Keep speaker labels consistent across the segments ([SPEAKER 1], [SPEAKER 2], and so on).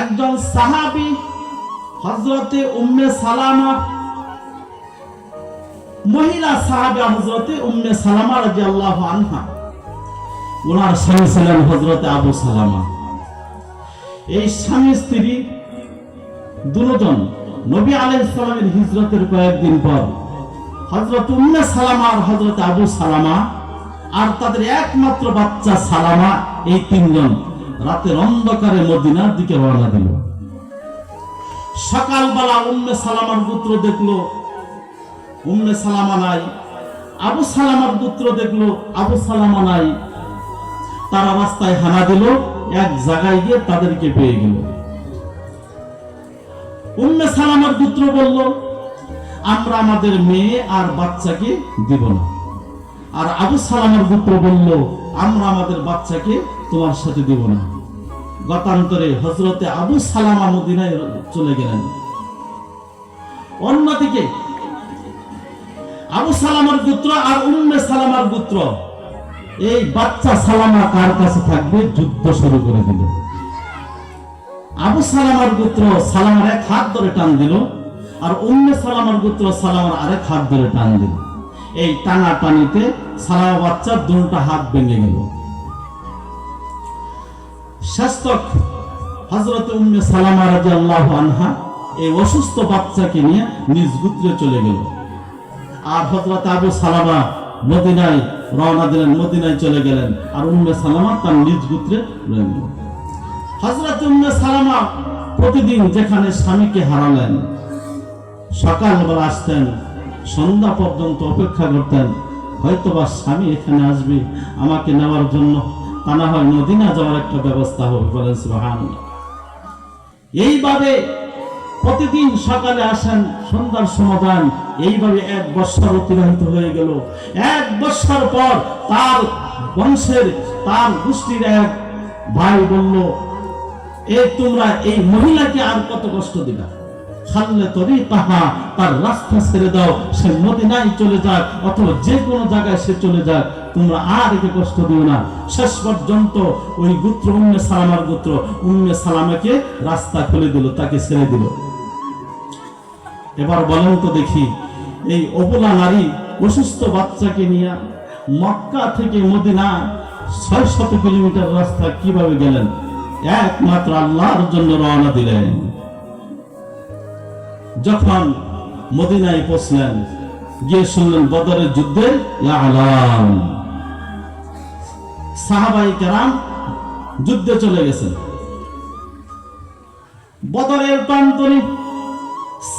[SPEAKER 1] একজন সাহাবি হজরতে উম্মে সালামা, মহিলা সাহাবা হজরতে উম্মে সালামা রাদিয়াল্লাহু আনহা। ওনার স্বামী ছিলেন হজরতে আবু সালামা। এই স্বামী, স্ত্রী দুজন নবী আলাইহিস সালামের হিজরতের কয়েকদিন পর হজরত উম্মে সালামা আর হজরত আবু সালামা আর তাদের একমাত্র বাচ্চা সালামা, এই তিনজন। রাতের অন্ধকারে মদিনার দিকে রওনা দিল। সকালবেলা উম্মে সালামার পুত্র দেখল, উম্মে সালামা নাই, আবু সালামার পুত্র দেখল, আবু সালামা নাই। তারা রাস্তায় হানা দিল, এক জায়গায় গিয়ে তাদেরকে পেয়ে গেল। উম্মে সালামার পুত্র বলল, আমরা আমাদের মেয়ে আর বাচ্চাকে দিব না। আর আবু সালামার পুত্র বলল, আমরা আমাদের বাচ্চাকে তোমার সাথে দিব না। গতান্তরে হজরতে আবু সালামা মদিনায় চলে গেলেন। অন্যদিকে আবু সালামার পুত্র আর উম্মে সালামার পুত্র, এই বাচ্চা সালামা কার কাছে থাকবে? যুদ্ধ শুরু করে দিল। আবু সালামার পুত্র সালামার এক হাত ধরে টান দিল আর উম্মে সালামার পুত্র সালামার আরেক হাত ধরে টান দিল। এই টানা টানিতে সালামা বাচ্চার দুটা হাত ভেঙে গেল। শাস্তক হজরত উম্মে সালামা রাদিয়াল্লাহু আনহা এই অসুস্থ বাচ্চাকে নিয়ে নিজ গুত্রে চলে গেল। আর হজরত আবু সালামা মদিনায় রওনা দিলেন, মদিনায় চলে গেলেন আর উম্মে সালামা তার নিজ গুত্রে রয়ে গেল। হজরত উম্মে সালামা প্রতিদিন যেখানে স্বামীকে হারালেন, সকালবেলা আসতেন, সন্ধ্যা পর্যন্ত অপেক্ষা করতেন, হয়তোবা স্বামী এখানে আসবে, আমাকে নেওয়ার জন্য তা না হয় মদিনা যাওয়ার একটা ব্যবস্থা হবে বলেন সুবহানাল্লাহ। এইভাবে প্রতিদিন সকালে আসেন, সন্ধ্যার সমাধান, এইভাবে এক বৎসর অতিবাহিত হয়ে গেল। এক বৎসর পর তার বংশের, তার গোষ্ঠীর এক ভাই বলল, এ তোমরা এই মহিলাকে আর কত কষ্ট দিবা? তাহা, তার রাস্তা ছেড়ে দাও, সে চলে অথবা যে কোনো জায়গায় সে চলে তোমরা আর একে কষ্ট দিও না। শেষ পর্যন্ত ওই গুত্র উম্মে সালামার গুত্র, উম্মে সালামাকে রাস্তা খুলে দিল, তাকে ছেড়ে দিল। এবার বলেন তো দেখি, এই অবলা নারী অসুস্থ বাচ্চাকে নিয়ে মক্কা থেকে মদিনা ছয় শত কিলোমিটার রাস্তা কীভাবে গেলেন? একমাত্র আল্লাহর জন্য রওনা দিলেন। যখন মদিনায় পৌঁছলেন, গিয়ে শুনলেন বদরের যুদ্ধে সাহাবাই কেরাম যুদ্ধে চলে গেছেন। বদরের প্রান্তরে,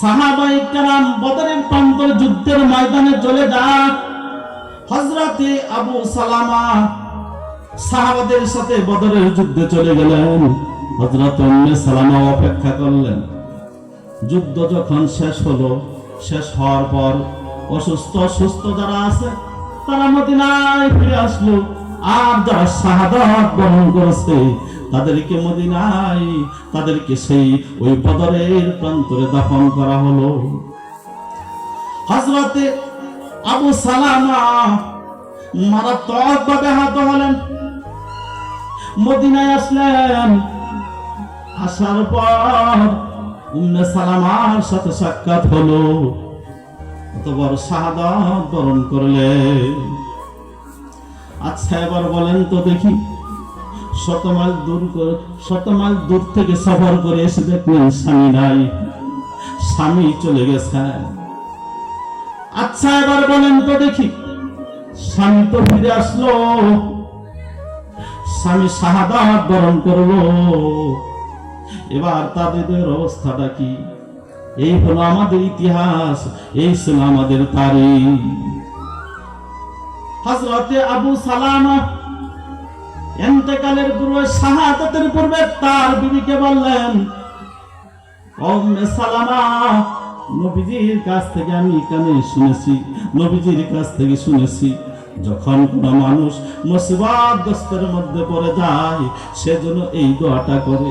[SPEAKER 1] সাহাবাই কেরাম বদরের প্রান্তরে যুদ্ধের ময়দানে চলে যাক হজরতে আবু সালামা সাহাবাদের সাথে বদরের যুদ্ধে চলে গেলেন। হজরত সালামা অপেক্ষা করলেন। যুদ্ধ যখন শেষ হলো, শেষ হওয়ার পর অসুস্থ সুস্থ যারা আছে, তারা মদিনায় ফিরে আসলো। আর যারা শাহাদাত বরণ করেছে, তাদেরকে মদিনায়, তাদেরকে সেই ওই বদরের প্রান্তরে দাফন করা হলো। হজরতে আবু সালামা মারাত্মক ভাবে আহত হলেন। মদিনায় আসলেন। আসার পর উম্মে সালামার সাথে সাক্ষাৎ হলো। অতবার শাহাদাত বরণ করলে। আচ্ছা এবার বলেন তো দেখি শত মাইল দূর করে শত মাইল দূর থেকে সফর করে এসে দেখলেন স্বামী নাই। স্বামী চলে গেছে। আচ্ছা এবার বলেন তো দেখি, স্বামী তো ফিরে আসলো। স্বামী শাহাদাত বরণ করল। এবার তাদের অবস্থাটা কি? এই হলো আমাদের ইতিহাস, এই ছিল আমাদের তারিখ। হজরতে আবু সালামা এন্তেকালের পূর্বে শাহাদাতের পূর্বে তার বিবিকে বললেন ওম্মে সালামা সেজন্য এই দোয়াটা করে।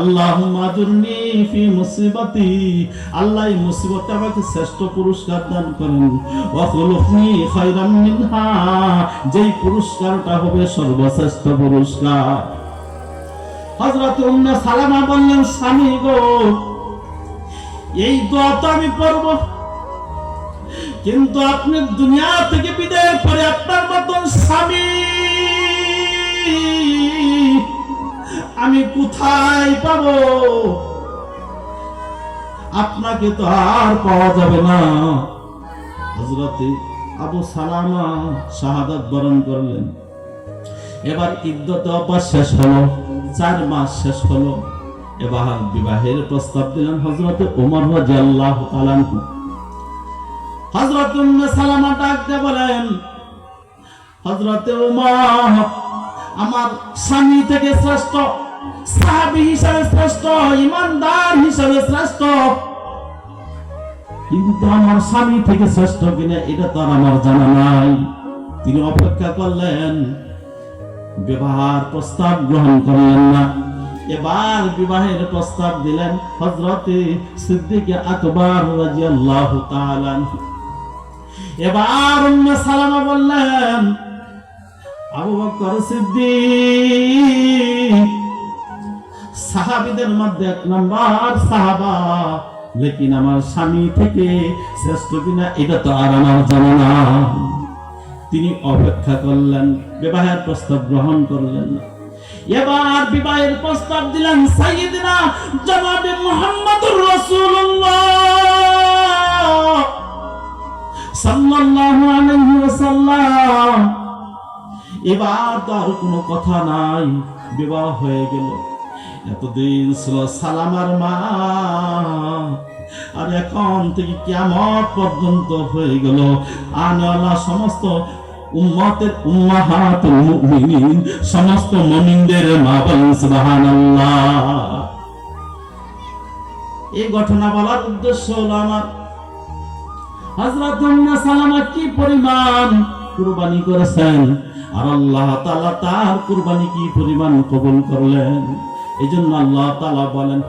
[SPEAKER 1] আল্লাহ মাজুরনি ফি মুসিবতি, আল্লাহ এই মুসিবতে আমাকে শ্রেষ্ঠ পুরস্কার দান করেন। খায়রাম মিনহা, যেই পুরস্কারটা হবে সর্বশ্রেষ্ঠ পুরস্কার। হযরত উম্মে সালামা বললেন, স্বামী গো, এই দোয়া তো আমি পড়ব কিন্তু আপনি দুনিয়া থেকে বিদায়ের কোথায় পাব? আপনাকে তো আর পাওয়া যাবে না। হজরতে আবু সালামা শাহাদাত বরণ করলেন। এবার ইদ্যত অপাস শেষ হলো, চার মাস শেষ হলো। এবার বিবাহের প্রস্তাব দিলেন হজরতে উমর রাদিয়াল্লাহু তাআলা আনহু। হজরত উম্মে সালামা ডাক দিয়ে বলেন হজরতে উমর, আমার স্বামী থেকে শ্রেষ্ঠ সাহাবী হিসাবে শ্রেষ্ঠ, ইমানদার হিসাবে শ্রেষ্ঠ। কিন্তু আমার স্বামী থেকে শ্রেষ্ঠ কিনা, এটা তো আমার জানা নাই। তিনি অপেক্ষা করলেন, বিবাহের প্রস্তাব গ্রহণ করলেন না। এবার বিবাহের প্রস্তাব দিলেন হজরতে সিদ্দিকে আকবর রাদিয়াল্লাহু তাআলা। এবার উম্মে সালামা বললেন, আবু বকর সিদ্দিক সাহাবীদের মধ্যে এক নম্বর সাহাবা লেকিন আমার স্বামী থেকে শ্রেষ্ঠ কিনা এটা তো আর আমার জানা না তিনি অপেক্ষা করলেন, বিবাহের প্রস্তাব গ্রহণ করলেন। না এবার বিবাহের প্রস্তাব দিলেন সাইয়েদনা জনাবে মুহাম্মদুর রাসূলুল্লাহ সাল্লাল্লাহু আলাইহি ওয়াসাল্লাম। এবার তো আর কোনো কথা নাই, বিবাহ হয়ে গেল। এতদিন ছিল সালামার মা, আর এখন থেকে কিয়ামত পর্যন্ত হয়ে গেল। আনওয়ালা সমস্ত উম্মতের উম্মাহাতুল মুমিনিন, সমস্ত মুমিনদের মা বলেন, সুবহানাল্লাহ। এই ঘটনা বলার উদ্দেশ্য হলো আমার। হযরত উম্মে সালামা কি পরিমাণ কুরবানি করেছেন? আর আল্লাহ তাআলা তার কুরবানি কি পরিমাণ কবুল করলেন? এজন্য আল্লাহ তালা বলেন